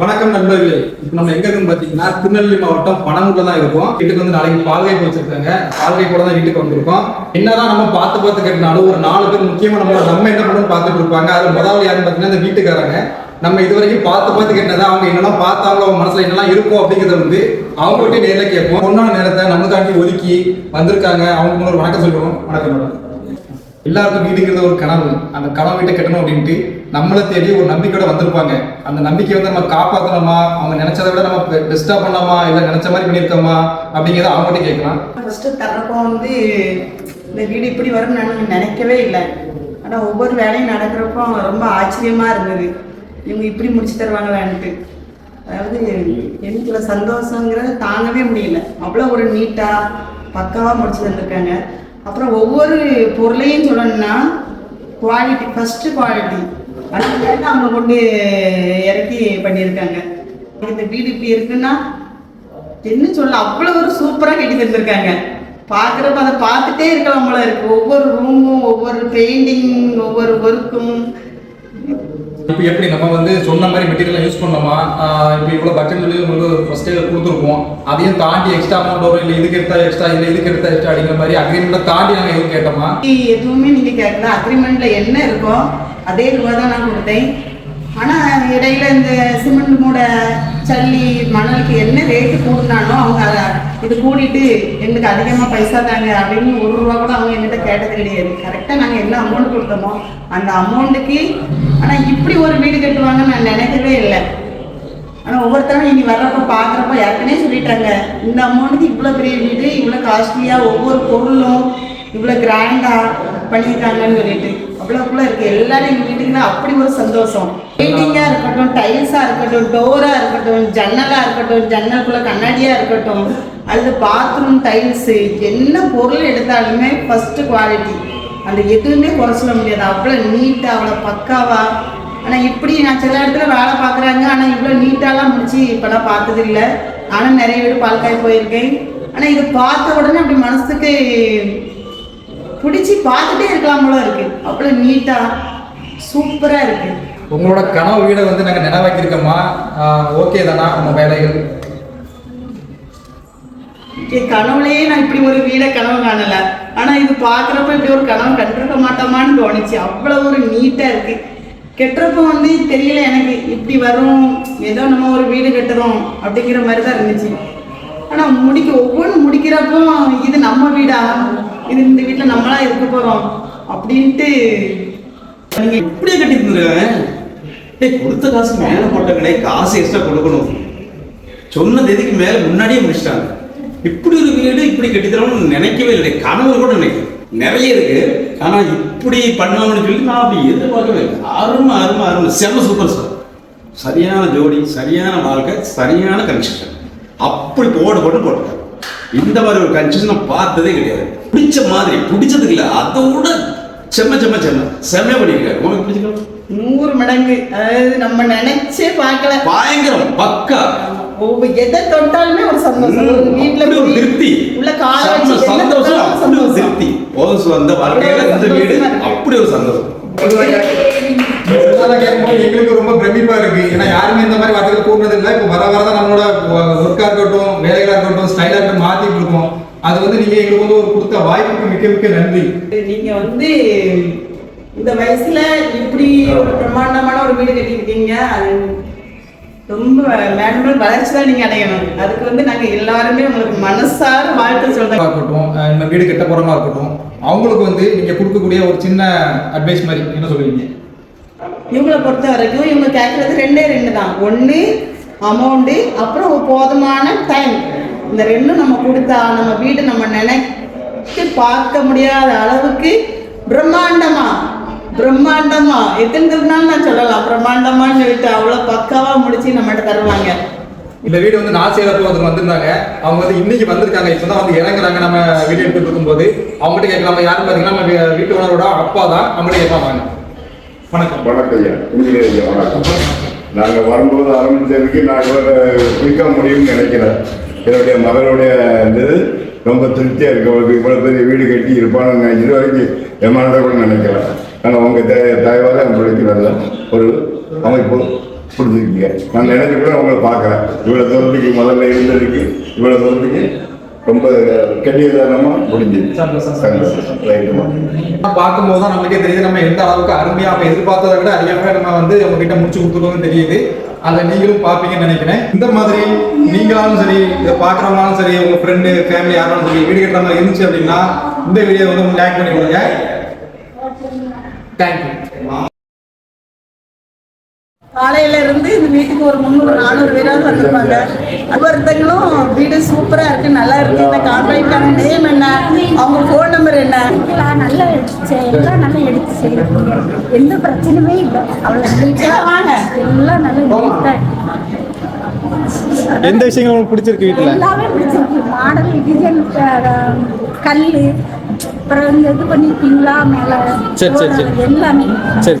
வணக்கம் நண்பர்களே. இப்போ நம்ம எங்க இருக்குன்னு பாத்தீங்கன்னா திருநெல்வேலி மாவட்டம் பனங்குள்ள தான் இருக்கோம். வீட்டுக்கு வந்து நாளைக்கு பால்கை வச்சிருக்காங்க பால்கை கூட தான் வீட்டுக்கு வந்திருக்கோம். என்னதான் நம்ம பார்த்து பார்த்து கேட்டனாலும் ஒரு நாலு பேர் முக்கியமா நம்ம நம்ம என்ன பண்ணணும் பார்த்துட்டு இருப்பாங்க. அது முதல்ல யாருன்னு பாத்தீங்கன்னா இந்த வீட்டுக்காரங்க. நம்ம இது வரைக்கும் பார்த்து பார்த்து கேட்டதா அவங்க என்னெல்லாம் பார்த்தாங்களோ அவங்க மனசுல என்னெல்லாம் இருக்கும் அப்படிங்கறத வந்து அவங்க கிட்டே நேரில் கேட்போம். பொண்ணான நேரத்தை நமக்காண்டி ஒதுக்கி வந்திருக்காங்க. அவங்க ஒரு வணக்கம் சொல்லுவோம் வணக்கம் மேடம் எல்லாருக்கும் வீடுங்கிறது ஒரு கனவு. அந்த கனவு வீட்டை கட்டணும் அப்படின்ட்டு நம்மளை தேடி ஒரு நம்பிக்கையோட வந்திருப்பாங்க. அந்த நம்பிக்கையை வந்து நம்ம காப்பாற்றணுமா அவங்க நினைச்சதை விட நம்ம பெஸ்ட்டாக பண்ணலாமா? இல்லை நினைச்ச மாதிரி பண்ணியிருக்கோமா? அப்படிங்கிறத அவங்ககிட்ட கேட்கலாம். ஃபஸ்ட்டு தர்றப்போ வந்து இந்த வீடு இப்படி வரும்னு நான் நினைக்கவே இல்லை. ஆனால் ஒவ்வொரு வேலையும் நடக்கிறப்போ ரொம்ப ஆச்சரியமாக இருந்தது. இவங்க இப்படி முடிச்சு தருவாங்களான்ட்டு. அதாவது எனக்குள்ள சந்தோஷங்கிறத தாங்கவே முடியல. அவ்வளோ ஒரு நீட்டாக பக்காவாக முடிச்சு தந்திருக்காங்க. அப்புறம் ஒவ்வொரு பொருளையும் சொல்லணும்னா குவாலிட்டி ஃபஸ்ட்டு குவாலிட்டி அதுக்கு அவங்க கொண்டு இறக்கி பண்ணியிருக்காங்க. இந்த வீடு இப்படி இருக்குன்னா என்ன சொல்ல அவ்வளவு ஒரு சூப்பரா கட்டி தந்திருக்காங்க. பார்க்குறப்ப அதை பார்த்துட்டே இருக்கலாம் போல இருக்கு. ஒவ்வொரு ரூமும் ஒவ்வொரு பெயிண்டிங் ஒவ்வொரு ஒர்க்கும் இப்போ எப்படி நம்ம வந்து சொன்ன மாதிரி மெட்டீரியல் யூஸ் பண்ணோமா? இப்போ இவ்வளோ பட்ஜெட் சொல்லி உங்களுக்கு ஃபஸ்ட்டே கொடுத்துருப்போம். அதையும் தாண்டி எக்ஸ்ட்ரா அமௌண்ட் வரும் இல்லை இதுக்கு எடுத்தா எக்ஸ்ட்ரா இல்லை இதுக்கு எடுத்தா எக்ஸ்ட்ரா அப்படிங்கிற மாதிரி அக்ரிமெண்ட்டை தாண்டி நாங்கள் எதுவும் கேட்டோமா? எதுவுமே நீங்கள் கேட்கல. அக்ரிமெண்ட்ல என்ன இருக்கோ அதே ரூபா தான் நான் கொடுத்தேன். ஆனால் இடையில இந்த சிமெண்ட் மூட சல்லி மணலுக்கு என்ன ரேட்டு கூட்டினாலும் அவங்க அதை இது கூடிட்டு எங்களுக்கு அதிகமாக பைசா தாங்க அப்படின்னு ஒரு ரூபா கூட அவங்க எங்கிட்ட கேட்டது கிடையாது. கரெக்டாக நாங்கள் என்ன அமௌண்ட் கொடுத்தோமோ அந்த அமௌண்ட்டுக்கு ஆனால் இப்படி ஒரு வீடு கட்டுவாங்கன்னு நான் நினைக்கவே இல்லை. ஆனால் ஒவ்வொருத்தரும் இனி வர்றப்ப பார்க்குறப்ப ஏற்கனவே சொல்லிட்டாங்க இந்த அமௌண்ட்டுக்கு இவ்வளோ பெரிய வீடு இவ்வளோ காஸ்ட்லியாக ஒவ்வொரு பொருளும் இவ்வளோ கிராண்டாக பண்ணியிருக்காங்கன்னு சொல்லிட்டு. அவ்வளோக்குள்ள இருக்குது எல்லாரும் எங்கள் வீட்டுக்குன்னா அப்படி ஒரு சந்தோஷம். பெயிண்டிங்காக இருக்கட்டும் டைல்ஸாக இருக்கட்டும் டோராக இருக்கட்டும் ஜன்னலாக இருக்கட்டும் ஜன்னலுக்குள்ள கண்ணாடியாக இருக்கட்டும் அல்லது பாத்ரூம் டைல்ஸு என்ன பொருள் எடுத்தாலுமே ஃபஸ்ட்டு குவாலிட்டி அந்த எதுவுமே குறை சொல்ல முடியாது. அவ்வளோ நீட்டாக அவ்வளோ பக்காவாக ஆனால் இப்படி நான் சில இடத்துல வேலை பார்க்குறாங்க. ஆனால் இவ்வளோ நீட்டாலாம் முடிச்சு இப்போலாம் பார்த்தது இல்லை நானும் நிறைய வீடு பால்காய் போயிருக்கேன். ஆனால் இது பார்த்த உடனே அப்படி மனசுக்கு பிடிச்சி பார்த்துட்டே இருக்கலாம் போல இருக்கு. அவ்வளோ நீட்டாக சூப்பராக இருக்கு. உங்களோட கனவு வீடை வந்து நாங்கள் நினைவாக்கியிருக்கோமா ஓகே தானா உங்க வேலைகள்? என் கனவுலயே நான் இப்படி ஒரு வீடை கனவு காணல. ஆனா இது பார்க்குறப்ப இப்படி ஒரு கனவு கண்டிருக்க மாட்டோமான்னு தோணுச்சு. அவ்வளோ ஒரு நீட்டா இருக்கு. கெட்டுறப்ப வந்து தெரியல எனக்கு இப்படி வரும் ஏதோ நம்ம ஒரு வீடு கட்டுறோம் அப்படிங்கிற மாதிரி தான் இருந்துச்சு. ஆனா முடிக்க ஒவ்வொன்று முடிக்கிறப்போ இது நம்ம வீடா? இது இந்த வீட்டில் நம்மளா இருக்க போறோம் அப்படின்ட்டு நீங்க இப்படியே கட்டி தந்துருவேன் டேய் கொடுத்த காசு மேல போட்டங்களே காசு எக்ஸ்ட்ரா கொடுக்கணும். சொன்ன தேதிக்கு மேல முன்னாடியே முடிச்சிட்டாங்க. இப்படி ஒரு வீடு இப்படி கட்டித்தரணும்னு நினைக்கவே இல்லை. கனவு கூட நினைக்கிறேன் நிறைய இருக்கு. ஆனா இப்படி பண்ணணும்னு சொல்லி நான் அப்படி எதிர்பார்க்கவே இல்லை. அருமை அருமை அருமை. செம்ம சூப்பர் சார் சரியான ஜோடி சரியான வாழ்க்கை சரியான கன்ஸ்ட்ரக்ஷன் அப்படி போடு போட்டு போட்டு இந்த மாதிரி ஒரு நான் பார்த்ததே கிடையாது. பிடிச்ச மாதிரி பிடிச்சதுக்கு இல்லை. அதை விட செம்ம செம்ம செம்ம செம்மையா பண்ணியிருக்காரு உங்களுக்கு பிடிச்சிருக்கா? நூறு மடங்கு. அதாவது நம்ம நினைச்சே பார்க்கல. பயங்கரம். பக்கா. எதை தொட்டாலுமே ஒரு சந்தோஷம். அப்படி ஒரு திருப்தி. உள்ள கால செம்ம வச்சு என்ன சந்தோஷம். திருப்தி. போதும் வந்த வாழ்க்கையில இந்த வீடு அப்படி ஒரு சந்தோஷம். அதெல்லாம் கேட்கும்போது எங்களுக்கு ரொம்ப பிரமிப்பா இருக்கு. ஏன்னா யாருமே இந்த மாதிரி வார்த்தைகள் கூடுறது இல்லை இப்போ வர வரதான் நம்மளோட ஒர்க்கா இருக்கட்டும் வேலைகளா இருக்கட்டும் ஸ்டைலா இருக்கட்டும் மாத்திட்டு இருக்கோம். அது வந்து நீங்க எங்களுக்கு வந்து ஒரு கொடுத்த வாய்ப்புக்கு மிக்க மிக்க நன்றி. நீங்க வந்து இந்த வயசுல இப்படி ஒரு பிரம்மாண்டமான ஒரு வீடு கட்டியிருக்கீங்க. அது ரொம்ப மேலும் வளர்ச்சி தான் நீங்க அடையணும். அதுக்கு வந்து நாங்க எல்லாருமே உங்களுக்கு மனசார வாழ்த்து சொல்றோம். இருக்கட்டும் இந்த வீடு கட்ட போறமா இருக்கட்டும் அவங்களுக்கு வந்து நீங்க கொடுக்கக்கூடிய ஒரு சின்ன அட்வைஸ் மாதிரி என்ன சொல்லுவீங்க? இவங்களை பொறுத்த வரைக்கும் இவங்க கேட்குறது ரெண்டே ரெண்டு தான். ஒன்று அமௌண்ட்டு அப்புறம் போதுமான டைம் இந்த ரெண்டும் நம்ம கொடுத்தா நம்ம வீடு நம்ம நினைத்து பார்க்க முடியாத அளவுக்கு பிரம்மாண்டமா பிரம்மாண்டமா. எத்தனை திருநாள் நான் சொல்லலாம். பிரம்மாண்டமான்னு சொல்லிட்டு அவ்வளோ பக்காவாக முடிச்சு நம்மகிட்ட தருவாங்க. இந்த வீடு வந்து நான் வந்து வந்திருந்தாங்க. அவங்க வந்து இன்னைக்கு வந்திருக்காங்க. இப்போ தான் வந்து இறங்குறாங்க. நம்ம வீடு எடுத்துட்டு இருக்கும்போது அவங்ககிட்ட கேட்கலாம். யாரும் பார்த்தீங்கன்னா நம்ம வீட்டு ஓனரோட அப்பா தான் அவங்கள்ட்ட கேட்கலாம் வாங்க வணக்கம். வணக்கம் ஐயா. இன்ஜினியர் ஐயா வணக்கம். நாங்கள் வரும்போது ஆரம்பித்ததுக்கு நாங்கள் குயிக்காக முடியும்னு நினைக்கிறேன். என்னுடைய மகளுடைய இது ரொம்ப திருப்தியாக இருக்கு. அவளுக்கு இவ்வளோ பெரிய வீடு கட்டி இருப்பான்னு நான் இது வரைக்கும் என் கூட நினைக்கிறேன் ஆனால் உங்கள் தய தயவாக உங்களுக்கு நல்ல ஒரு அமைப்பு கொடுத்துருக்கீங்க. நான் நினைச்சு கூட உங்களை பார்க்குறேன் இவ்வளோ தூரத்துக்கு முதல்ல இருந்ததுக்கு இவ்வளோ தூரத்துக்கு ரொம்ப கண்ணியதானமா முடிஞ்சது. பார்க்கும்போது தான் நம்மளுக்கே தெரியுது. நம்ம எந்த அளவுக்கு அருமையா நம்ம எதிர்பார்த்ததை விட அதிகமாக நம்ம வந்து நம்ம கிட்ட முடிச்சு கொடுத்துருக்கோம்னு தெரியுது. அதை நீங்களும் பார்ப்பீங்கன்னு நினைக்கிறேன். இந்த மாதிரி நீங்களாலும் சரி இதை பார்க்குறவங்களாலும் சரி உங்க ஃப்ரெண்டு ஃபேமிலி யாராலும் சரி வீடு கட்டுற மாதிரி இருந்துச்சு அப்படின்னா இந்த வீடியோ வந்து உங்களுக்கு லைக் பண்ணி கொடுங்க. தேங்க்யூ காலையில இருந்து இந்த வீட்டுக்கு ஒரு முந்நூறு நானூறு பேராவது வந்திருப்பாங்க. ஒவ்வொருத்தங்களும் வீடு சூப்பரா இருக்கு நல்லா இருக்கு. இந்த கான்ட்ராக்டான நேம் என்ன? அவங்க ஃபோன் நம்பர் என்ன? எல்லாம் நல்லா எடுத்து எல்லாம் நல்லா எடுத்து செய்யணும் எந்த பிரச்சனையுமே இல்லை. அவ்வளோ நீட்டாக வாங்க. எல்லாம் நல்லா நீட்டாக எந்த விஷயங்கள் உங்களுக்கு பிடிச்சிருக்கு வீட்டில்? எல்லாமே பிடிச்சிருக்கு. மாடல் டிசைன் கல் அப்புறம் இந்த இது பண்ணிருக்கீங்களா? மேலே சரி, சரி, சரி. எல்லாமே. சரி.